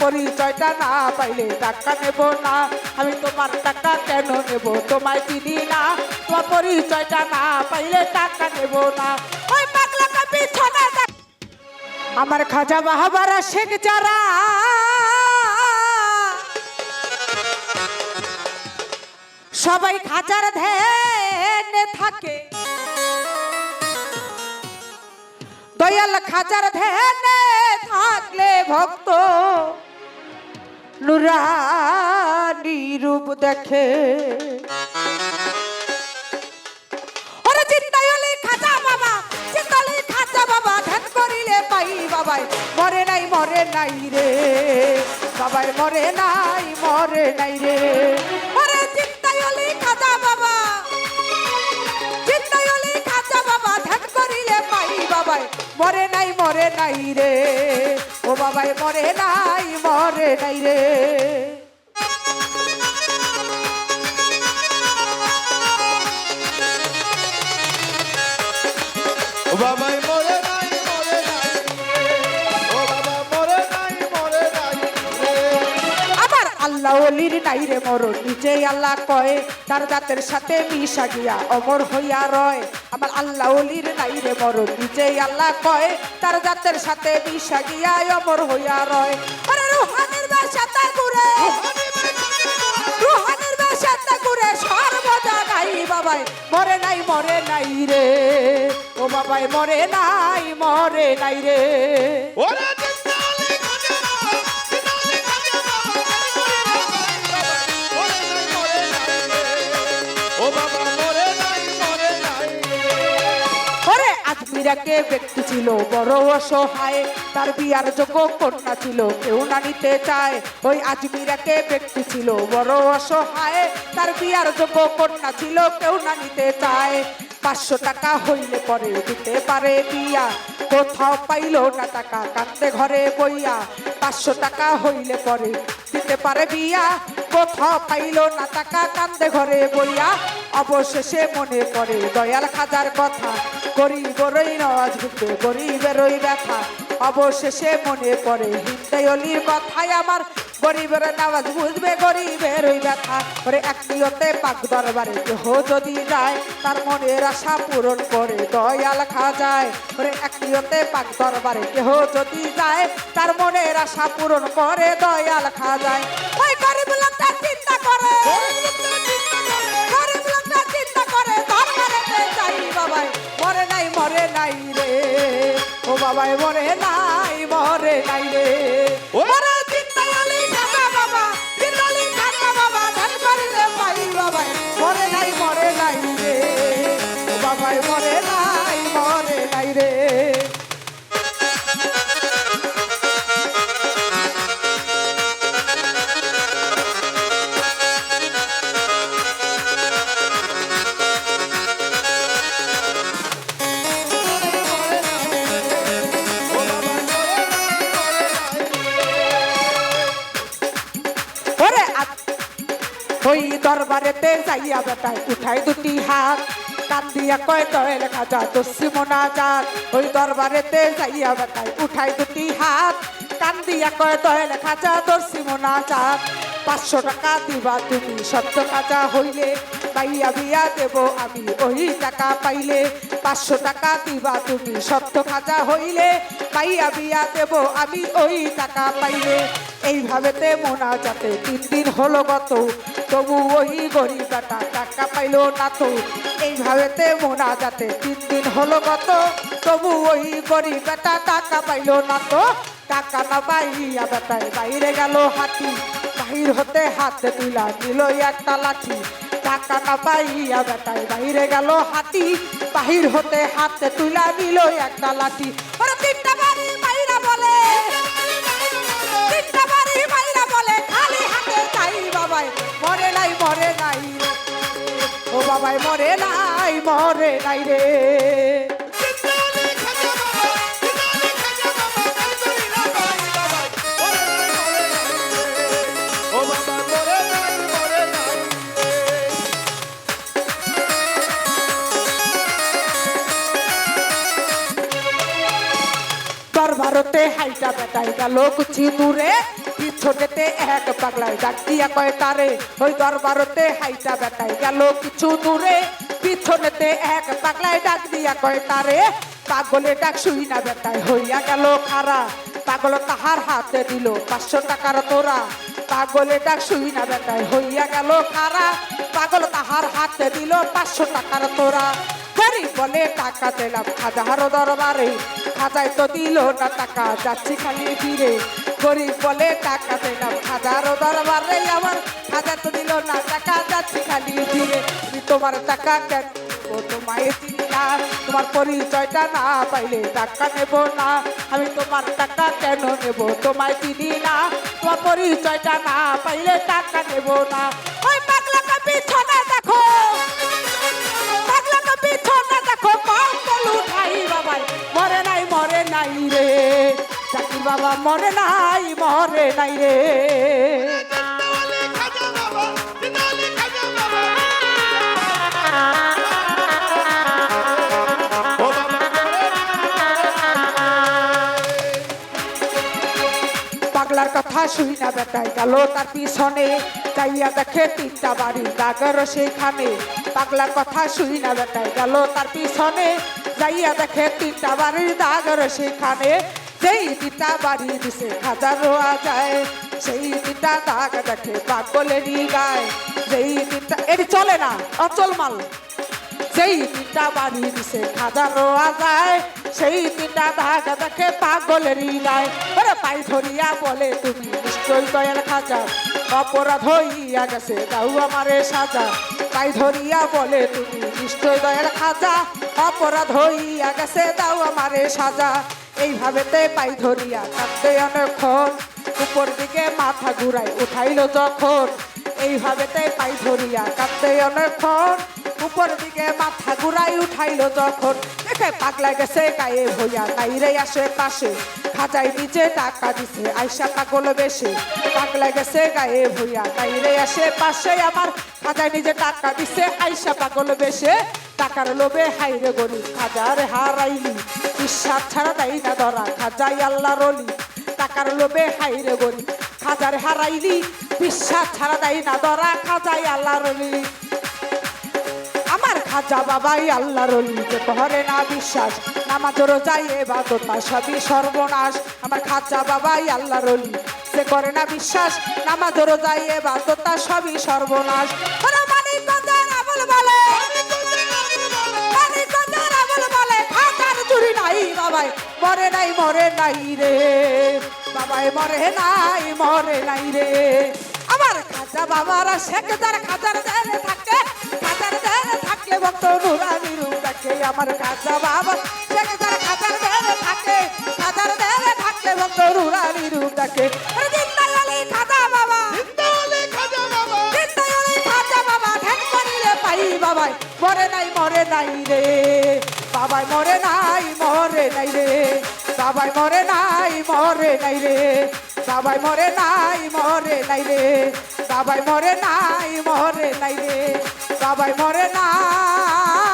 পরিচয়টা না পাইলে টাকা নেব না। আমি তোমার টাকা কেন নেব? তোমায় না। তোমার পরিচয়টা না পাইলে টাকা নেব না। আমার খাজা বাহাবারা শেখ যারা। সবাই খাজার ধ্যানে থাকে। দয়াল খাজার ধ্যানে থাকলে ভক্ত নুরানি রূপ দেখে। মরে নাই মরে নাই রে। বাবাই, মরে নাই মরে নাই রে। বাবাই, মরে নাই মরে নাই রে। ও বাবাই, মরে নাই মরে নাই রে। ও বাবাই আল্লাহ অলির নাই রে মরণ। নিজে আল্লাহ কয়, তার দাঁতের সাথে মিশা গিয়া অমর হইয়া রয়। আমার আল্লাহ অলির নাই রে মরণ। নিজে আল্লাহ কয়, তার দাঁতের সাথে মিশা গিয়া অমর হইয়া রয়। বাবাই, মরে নাই মরে নাই রে। ও বাবাই, মরে নাই মরে নাই রে। ওরে আজমিরাকে ব্যক্তি ছিল, বড় অসহায়, তার বিয়ার যোগ্য কন্যা ছিল, কেউ না নিতে চায়। ওই আজমিরাকে ব্যক্তি ছিল, বড় অসহায়, তার বিয়ার যোগ্য কন্যা ছিল, কেউ না নিতে চায়। পাঁচশো টাকা হইলে পরে দিতে পারে বিয়া, কোথাও পাইলো না টাকা কান্দে ঘরে বইয়া। পাঁচশো টাকা হইলে পরে দিতে পারে বিয়া, কোথাও পাইলো না টাকা কান্দে ঘরে বইয়া। অবশেষে মনে পড়ে, দয়াল খাজার কথা। গরিবরই নওয়াজ ঘুরতে গরিবেরই ব্যথা। অবশেষে মনে পড়ে হিন্দায়লির কথাই আমার গরিবের নামাজ বুঝবে গরিবের ওই ব্যথা। ওরে, এক নিয়তে পাক দরবারে কেহ যদি যায়, তার মনের আশা পূরণ করে, দয়াল খাজায়। ওরে, এক নিয়তে পাক দরবারে কেহ যদি যায়, তার মনের আশা পূরণ করে, দয়াল খাজায়। ওই গরিব লোকটা চিন্তা করে। মরে নাই রে। ও বাবায় মরে নাই মরে নাই রে। ওরে ওই দরবারেতে যাইয়া বেটায় উঠাই দুটি হাত। কান দিয়া কয় দয়ে লেখা যা দস্যি মোনা যাত ওই দরবারেতে যাইয়া বেটায় উঠাই দুটি হাত। কান দিয়া কয় দয়ে লেখা যা দস্যি মোনা যাত পাঁচশো টাকা দিবা তুমি, সত্য কাজা হইলে। পাইয়া বিয়া দেব আমি ওই টাকা পাইলে। পাঁচশো টাকা দিবা তুমি, সত্য খাজা হইলে। পাইয়া বিয়া দেব আমি ওই টাকা পাইলে। এইভাবেতে মোনা যাতে তিন দিন হলো গত। তবু ওই গরিবাটা টাকা পাইলো না তো। এইভাবেতে মোনা যাতে তিন দিন হলো কত। তবু ওই গরিবাটা টাকা পাইলো না তো। টাকা না পাইয়া বেটায় বাইরে গেল হাতি বাহির হতে হাতে তুলা নিল একটা লাঠি। টাকা না পাইয়া বেটায় বাইরে গেল হাতি বাহির হতে হাতে তুলা নিল একটা লাঠি। বাবাই মরে নাই মরে নাই রে। দরবারতে হাইটা বেটাই গেল কুচি দূরে পিছনেতে এক পাগলায় ডাক দিয়া কয় তারে, ওই দরবারতে হাইটা বেটায় গেল কিছু দূরে। পিছনেতে এক পাগলায় ডাক দিয়া কয় তারে, পাগলে ডাক শুই না বেটায় হইয়া গেল খারা পাগল তাহার হাতে দিল পাঁচশো টাকার তোরা। পাগলে ডাক শুই না বেটায় হইয়া গেল খারা পাগল তাহার হাতে দিল পাঁচশো টাকার তোরা। গরিব বলে টাকা দিলাম হাজার দরবারে। খাজায় তো দিল না টাকা, যাচ্ছি খালি ফিরে গরিব বলে টাকা দিলাম হাজারো দরবারে আমার হাজার তো দিল না, টাকা যাচ্ছি খালি দিয়ে। তোমার টাকা কেন ও তোমায় না। তোমার পরিচয়টা না পাইলে টাকা নেব না। আমি তোমার টাকা কেন নেব, তোমায় চিনি না। তোমার পরিচয়টা না পাইলে টাকা নেব না। বাবা মরে নাই মরে নাই রে। পাগলার কথা শুই না বেটাই গেল তার পিছনে। যাইয়া দেখে তিনটা বাড়ি দাগর সেখানে। পাগলার কথা শুই না বেটাই গেল তার পিছনে। যাইয়া দেখে তিনটা বাড়ির দাগর সেখানে। যেই তিনটা বাড়ি দিছে, হাজার রোয়া যায় সেই তিনটা দাগ দেখে পাগলেরই গায়। যেই তিনটা এটি চলে না, অচল মাল। সেই তিনটা বাড়ি দিছে খাজা রোয়া যায় সেই তিনটা ধাগা দেখে পাগলেরই গায়। ওরে পাই ধরিয়া বলে, তুমি নিশ্চয় দয়াল খাজা। অপরাধ হইয়া গেছে দাউ আমারে সাজা। পাই ধরিয়া বলে, তুমি নিশ্চয় দয়াল খাজা। অপরাধ হইয়া গেছে, দাও আমারে সাজা। এইভাবেতে পাই ধরিয়া কাঁদতে অনেকক্ষণ উপর দিকে মাথা ঘুরাই উঠাইলো যখন। এইভাবেতে পাই ধরিয়া কাঁদতে অনেকক্ষণ উপর দিকে মাথা ঘুরাই উঠাইলো যখন। দেখে পাগলা গেছে, গায়ে ভইয়া নাইরে আসে পাশে। খাজাই নিচে টাকা দিছে আইসা পাগল বেশে। পাগলা গেছে, গায়ে ভইয়া নাইরে আসে পাশে। আমার খাজাই নিজে টাকা দিছে আইসা পাগল বেশে। টাকার লোভে হাইরে গরি খাজার হারাইলি। ছাড়া না ধরা। খাজাই আল্লাহ রলি টাকার লোভে হাইরে গরি খাজার হারাইলি বিশ্বাস ছাড়া না ধরা। খাজাই আল্লাহ রলি আমার খাজা বাবাই আল্লাহর অলি, যে না বিশ্বাস নামাজের যাই এবাদতা সবই সর্বনাশ। আমার খাজা বাবাই আল্লাহর অলি, যে করে না বিশ্বাস নামাজের যাই এবাদতা সবই সর্বনাশ। মরে নাই রে। বাবাই মরে নাই মরে নাই রে। আমার খাজা বাবারা শেখদার খাজার দেরে থাকে খাজার দেরে থাকলে ভক্ত নুরানি রূপ দেখে আমার খাজা বাবা। শেখদার খাজার দেরে থাকে খাজার দেরে থাকলে ভক্ত নুরানি রূপ দেখে। বাবাই মরে নাই মরে নাই রে। বাবাই মরে নাই মরে নাই রে। বাবাই মরে নাই মরে নাই রে। সবাই মরে নাই মরে নাই রে। সবাই মরে নাই মরে নাই রে। সবাই মরে নাই।